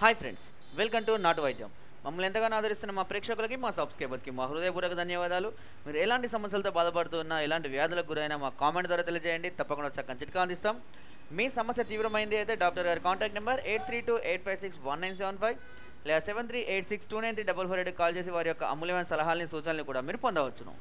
Hi friends welcome to నాటు వైద్యం మమ్మల్ని ఎంతగానో ఆదరిస్తున్న మా ప్రేక్షకులకి మా సబ్స్క్రైబర్స్కి మా హృదయపూర్వక ధన్యవాదాలు. మీరు ఎలాంటి సమస్యలతో బాధపడుతున్నా ఎలాంటి వ్యాధులకు గురైనా మా కామెంట్ ద్వారా తెలియజేయండి. తప్పకుండా చక్కని చిట్కా అందిస్తాం. మీ సమస్య తీవ్రమైంది అయితే డాక్టర్ గారి contact number eight three two eight five six one nine seven five లేదా seven three eight six two nine three double four eight call చేసి వారి యొక్క అమూల్యమైన సలహాలని సూచనలు కూడా మీరు పొందవచ్చును.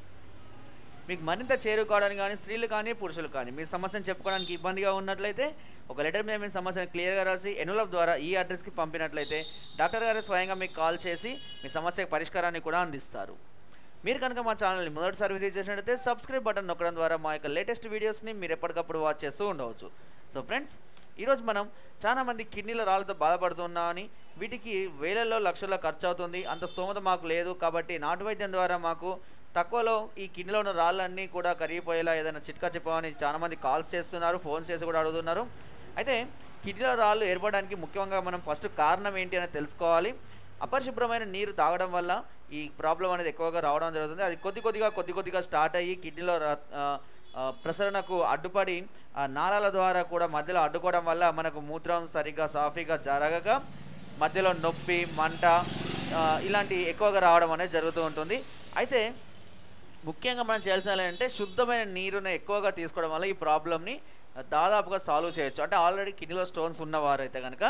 మీకు మరింత చేరుకోవడానికి కానీ స్త్రీలు కానీ పురుషులు కానీ మీ సమస్యను చెప్పుకోవడానికి ఇబ్బందిగా ఉన్నట్లయితే ఒక లెటర్ మీద మీ సమస్యను క్లియర్గా రాసి ఎన్వలప్ ద్వారా ఈ అడ్రస్కి పంపినట్లయితే డాక్టర్ గారు స్వయంగా మీకు కాల్ చేసి మీ సమస్యకు పరిష్కారాన్ని కూడా అందిస్తారు. మీరు కనుక మా ఛానల్ని మొదటిసారి విజిట్ చేసినట్లయితే సబ్స్క్రైబ్ బటన్ నొక్కడం ద్వారా మా యొక్క లేటెస్ట్ వీడియోస్ని మీరు ఎప్పటికప్పుడు వాచ్ చేస్తూ ఉండవచ్చు. సో ఫ్రెండ్స్ ఈరోజు మనం చాలామంది కిడ్నీల రాళ్ళతో బాధపడుతున్నామని వీటికి వేలల్లో లక్షల్లో ఖర్చు అవుతుంది అంత స్తోమత మాకు లేదు కాబట్టి నాటు వైద్యం ద్వారా మాకు తక్కువలో ఈ కిడ్నీలో ఉన్న రాళ్ళన్నీ కూడా కరిగిపోయేలా ఏదైనా చిట్కా చెప్పమని చాలామంది కాల్స్ చేస్తున్నారు ఫోన్స్ చేసి కూడా అడుగుతున్నారు. అయితే కిడ్నీలో రాళ్ళు ఏర్పడడానికి ముఖ్యంగా మనం ఫస్ట్ కారణం ఏంటి అనేది తెలుసుకోవాలి. అపరిశుభ్రమైన నీరు తాగడం వల్ల ఈ ప్రాబ్లం అనేది ఎక్కువగా రావడం జరుగుతుంది. అది కొద్ది కొద్దిగా కొద్ది కొద్దిగా స్టార్ట్ అయ్యి కిడ్నీలో రా- ప్రసరణకు అడ్డుపడి ఆ నాళాల ద్వారా కూడా మధ్యలో అడ్డుకోవడం వల్ల మనకు మూత్రం సరిగ్గా సాఫీగా జరగక మధ్యలో నొప్పి మంట ఇలాంటి ఎక్కువగా రావడం అనేది జరుగుతూ ఉంటుంది. అయితే ముఖ్యంగా మనం చేయాల్సిన అంటే శుద్ధమైన నీరుని ఎక్కువగా తీసుకోవడం వల్ల ఈ ప్రాబ్లమ్ని దాదాపుగా సాల్వ్ చేయొచ్చు. అంటే ఆల్రెడీ కిడ్నీలో స్టోన్స్ ఉన్నవారైతే కనుక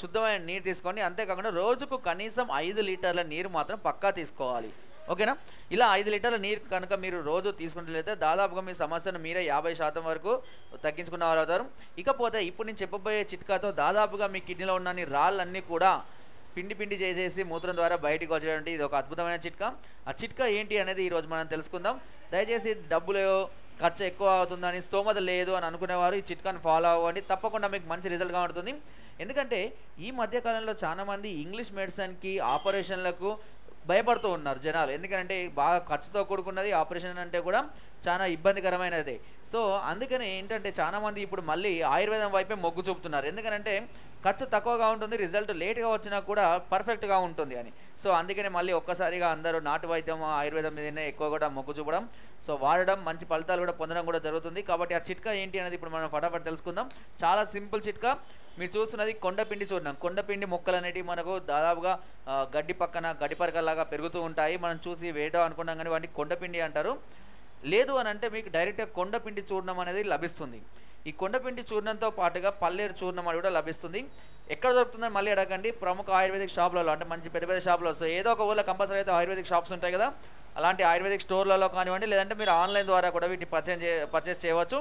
శుద్ధమైన నీరు తీసుకోండి. అంతేకాకుండా రోజుకు కనీసం ఐదు లీటర్ల నీరు మాత్రం పక్కా తీసుకోవాలి. ఓకేనా? ఇలా ఐదు లీటర్ల నీరు కనుక మీరు రోజు తీసుకుంటే దాదాపుగా మీ సమస్యను మీరే యాభై శాతం వరకు తగ్గించుకున్న వారు అవుతారు. ఇకపోతే ఇప్పుడు నేను చెప్పబోయే చిట్కాతో దాదాపుగా మీ కిడ్నీలో ఉన్న రాళ్ళన్నీ కూడా పిండి పిండి చేసేసి మూత్రం ద్వారా బయటికి వచ్చేటువంటి ఇది ఒక అద్భుతమైన చిట్కా. ఆ చిట్కా ఏంటి అనేది ఈరోజు మనం తెలుసుకుందాం. దయచేసి డబ్బులు ఖర్చు ఎక్కువ అవుతుందని స్తోమత లేదు అని అనుకునేవారు. ఈ చిట్కాని ఫాలో అవ్వండి. తప్పకుండా మీకు మంచి రిజల్ట్గా ఉంటుంది. ఎందుకంటే ఈ మధ్యకాలంలో చాలామంది ఇంగ్లీష్ మెడిసిన్కి ఆపరేషన్లకు భయపడుతూ ఉన్నారు జనాలు. ఎందుకంటే బాగా ఖర్చుతో కూడుకున్నది ఆపరేషన్ అంటే కూడా చాలా ఇబ్బందికరమైనది. సో అందుకని ఏంటంటే చాలామంది ఇప్పుడు మళ్ళీ ఆయుర్వేదం వైపే మొగ్గు చూపుతున్నారు. ఎందుకంటే ఖర్చు తక్కువగా ఉంటుంది రిజల్ట్ లేట్గా వచ్చినా కూడా పర్ఫెక్ట్గా ఉంటుంది అని. సో అందుకనే మళ్ళీ ఒక్కసారిగా అందరూ నాటు వైద్యం ఆయుర్వేదం మీదనే ఎక్కువ కూడా మొగ్గు చూపడం సో వాడడం మంచి ఫలితాలు కూడా పొందడం కూడా జరుగుతుంది. కాబట్టి ఆ చిట్కా ఏంటి అనేది ఇప్పుడు మనం ఫటాఫట్ తెలుసుకుందాం. చాలా సింపుల్ చిట్కా. మీరు చూస్తున్నది కొండపిండి చూడడం కొండపిండి మొక్కలు అనేటివి మనకు దాదాపుగా గడ్డి పక్కన గడ్డి పరకల్లాగా పెరుగుతూ ఉంటాయి. మనం చూసి వేయడం అనుకున్నాం కానీ వాటిని కొండపిండి అంటారు. లేదు అని అంటే మీకు డైరెక్ట్గా కొండపిండి చూర్ణం అనేది లభిస్తుంది. ఈ కొండపిండి చూర్ణంతో పాటుగా పల్లేరు చూర్ణం అని కూడా లభిస్తుంది. ఎక్కడ దొరుకుతుందని మళ్ళీ అడగండి. ప్రముఖ ఆయుర్వేదిక్ షాపులలో అంటే మంచి పెద్ద పెద్ద షాపులో సో ఏదో ఒక ఊళ్ళో కంపల్సరీ అయితే ఆయుర్వేదిక్ షాప్స్ ఉంటాయి కదా. అలాంటి ఆయుర్వేదిక్ స్టోర్లలో కానివ్వండి లేదంటే మీరు ఆన్లైన్ ద్వారా కూడా వీటిని పర్చేజ్ పర్చేస్ చేయవచ్చు.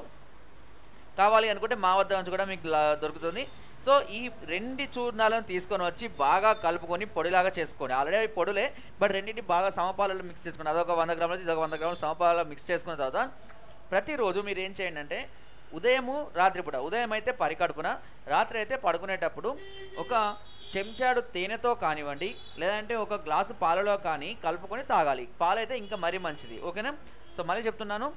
కావాలి అనుకుంటే మా వద్ద నుంచి కూడా మీకు దొరుకుతుంది. సో ఈ రెండు చూర్ణాలను తీసుకొని వచ్చి బాగా కలుపుకొని పొడిలాగా చేసుకోండి. ఆల్రెడీ అవి పొడులే బట్ రెండింటి బాగా సమపాలలో మిక్స్ చేసుకోండి అదొక వంద గ్రాములు ఇదొక వంద గ్రాములు సమపాలలో మిక్స్ చేసుకున్న తర్వాత ప్రతిరోజు మీరు ఏం చేయండి అంటే ఉదయము రాత్రిపూట. ఉదయం అయితే పరికడుపున రాత్రి అయితే పడుకునేటప్పుడు ఒక చెంచాడు తేనెతో కానివ్వండి లేదంటే ఒక గ్లాసు పాలలో కానీ కలుపుకొని తాగాలి. పాలైతే ఇంకా మరీ మంచిది. ఓకేనా? సో మళ్ళీ చెప్తున్నాను.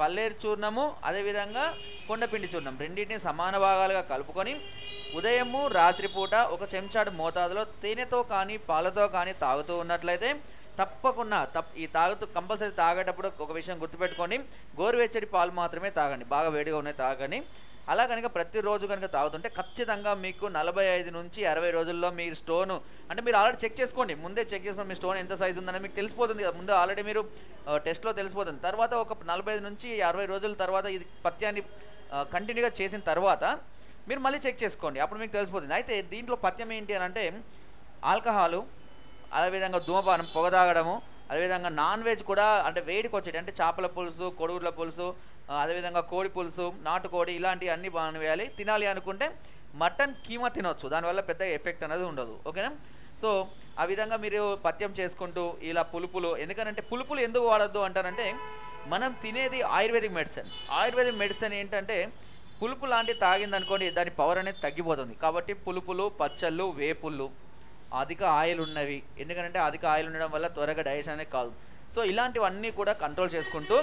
పల్లేరు చూర్ణము అదేవిధంగా కొండపిండి చూర్ణం. రెండింటిని సమాన భాగాలుగా కలుపుకొని ఉదయము రాత్రిపూట ఒక చెంచాడు మోతాదులో తేనెతో కానీ పాలతో కానీ తాగుతూ ఉన్నట్లయితే తప్పకుండా తప్ ఈ తాగుతూ కంపల్సరీ తాగేటప్పుడు ఒక విషయం గుర్తుపెట్టుకొని గోరువెచ్చడి పాలు మాత్రమే తాగండి. బాగా వేడిగా ఉన్నాయి తాగని అలా కనుక ప్రతిరోజు కనుక తాగుతుంటే ఖచ్చితంగా మీకు నలభై ఐదు నుంచి అరవై రోజుల్లో మీ స్టోను అంటే మీరు ఆల్రెడీ చెక్ చేసుకోండి. ముందే చెక్ చేసుకోండి మీ స్టోన్ ఎంత సైజు ఉందని మీకు తెలిసిపోతుంది కదా. ముందు ఆల్రెడీ మీరు టెస్ట్లో తెలిసిపోతుంది. తర్వాత ఒక నలభై ఐదు నుంచి అరవై రోజుల తర్వాత ఇది పత్యాన్ని కంటిన్యూగా చేసిన తర్వాత మీరు మళ్ళీ చెక్ చేసుకోండి. అప్పుడు మీకు తెలిసిపోతుంది. అయితే దీంట్లో పత్యం ఏంటి అని అంటే ఆల్కహాలు అదేవిధంగా ధూమపానం పొగ తాగడము అదేవిధంగా నాన్ వెజ్ కూడా అంటే వేడికి వచ్చేటి అంటే చేపల పులుసు కొడుగుడ్ల పులుసు అదేవిధంగా కోడి పులుసు నాటుకోడి ఇలాంటివి అన్నీ బాగా వేయాలి. తినాలి అనుకుంటే మటన్ కీమా తినొచ్చు. దానివల్ల పెద్ద ఎఫెక్ట్ అనేది ఉండదు. ఓకేనా? సో ఆ విధంగా మీరు పథ్యం చేసుకుంటూ ఇలా పులుపులు ఎందుకంటే పులుపులు ఎందుకు వాడద్దు అంటారంటే మనం తినేది ఆయుర్వేదిక్ మెడిసిన్. ఆయుర్వేదిక్ మెడిసిన్ ఏంటంటే పులుపు లాంటివి తాగిందనుకోండి దాని పవర్ అనేది తగ్గిపోతుంది. కాబట్టి పులుపులు పచ్చళ్ళు వేపుళ్ళు అధిక ఆయిల్ ఉన్నవి ఎందుకంటే అధిక ఆయిల్ ఉండడం వల్ల త్వరగా డైజెషన్ అనేది కాదు. సో ఇలాంటివన్నీ కూడా కంట్రోల్ చేసుకుంటూ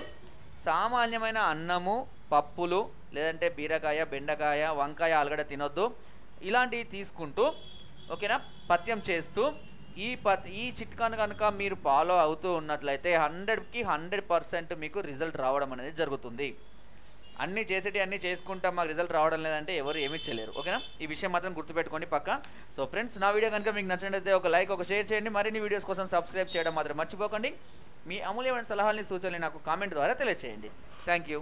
సామాన్యమైన అన్నము పప్పులు లేదంటే బీరకాయ బెండకాయ వంకాయ ఆలుగడ్డ తినొద్దు. ఇలాంటివి తీసుకుంటూ ఓకేనా పథ్యం చేస్తూ ఈ పత్ ఈ చిట్కాను కనుక మీరు ఫాలో అవుతూ ఉన్నట్లయితే హండ్రెడ్కి హండ్రెడ్ పర్సెంట్ మీకు రిజల్ట్ రావడం అనేది జరుగుతుంది. అన్నీ చేసేటి అన్నీ చేసుకుంటా మాకు రిజల్ట్ రావడం లేదంటే ఎవరు ఏమీ చేయలేరు. ఓకేనా? ఈ విషయం మాత్రం గుర్తుపెట్టుకోండి పక్క. సో ఫ్రెండ్స్ నా వీడియో కనుక మీకు నచ్చినట్లయితే ఒక లైక్ ఒక షేర్ చేయండి. మరిన్ని వీడియోస్ కోసం సబ్స్క్రైబ్ చేయడం మాత్రం మర్చిపోకండి. మీ అమూల్యమైన సలహాలని సూచనలు నాకు కామెంట్ ద్వారా తెలియజేయండి థ్యాంక్ యూ